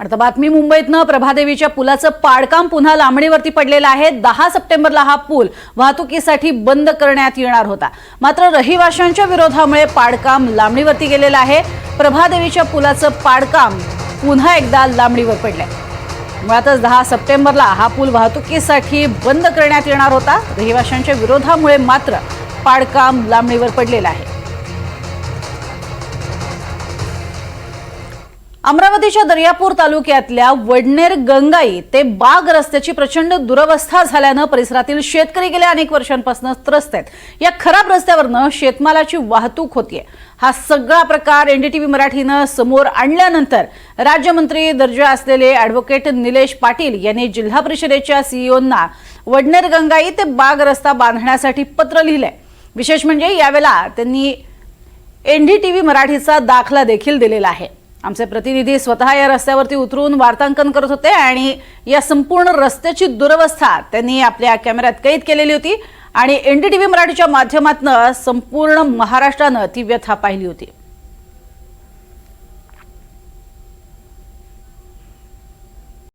आता बातमी मुंबईतनं प्रभादेवीच्या पुलाचं पाडकाम पुन्हा लांबणीवरती पडलेलं आहे. दहा सप्टेंबरला हा पूल वाहतुकीसाठी बंद करण्यात येणार होता. मात्र रहिवाशांच्या विरोधामुळे पाडकाम लांबणीवरती गेलेलं आहे. प्रभादेवीच्या पुलाचं पाडकाम पुन्हा एकदा लांबणीवर पडलंय. मुळातच दहा सप्टेंबरला हा पूल वाहतुकीसाठी बंद करण्यात येणार होता. रहिवाशांच्या विरोधामुळे मात्र पाडकाम लांबणीवर पडलेलं आहे. अमरावतीच्या दर्यापूर तालुक्यातल्या वडनेर गंगाई ते बाग रस्त्याची प्रचंड दुरवस्था झाल्यानं परिसरातील शेतकरी गेल्या अनेक वर्षांपासून त्रस्त आहेत. या खराब रस्त्यावरनं शेतमालाची वाहतूक होतीये. हा सगळा प्रकार एनडीटीव्ही मराठीनं समोर आणल्यानंतर राज्यमंत्री दर्जा असलेले अॅडव्होकेट निलेश पाटील यांनी जिल्हा परिषदेच्या सीईओंना वडनेर गंगाई ते बाग रस्ता बांधण्यासाठी पत्र लिहिलंय. विशेष म्हणजे यावेळेला त्यांनी एनडीटीव्ही मराठीचा दाखला देखील दिलेला आहे. आमचे प्रतिनिधी स्वतः या रस्त्यावरती उतरून वार्तांकन करत होते आणि या संपूर्ण रस्त्याची दुरवस्था त्यांनी आपल्या कॅमेऱ्यात कैद केलेली होती आणि एनडीटीव्ही मराठीच्या माध्यमातून संपूर्ण महाराष्ट्रानं ती व्यथा पाहिली होती.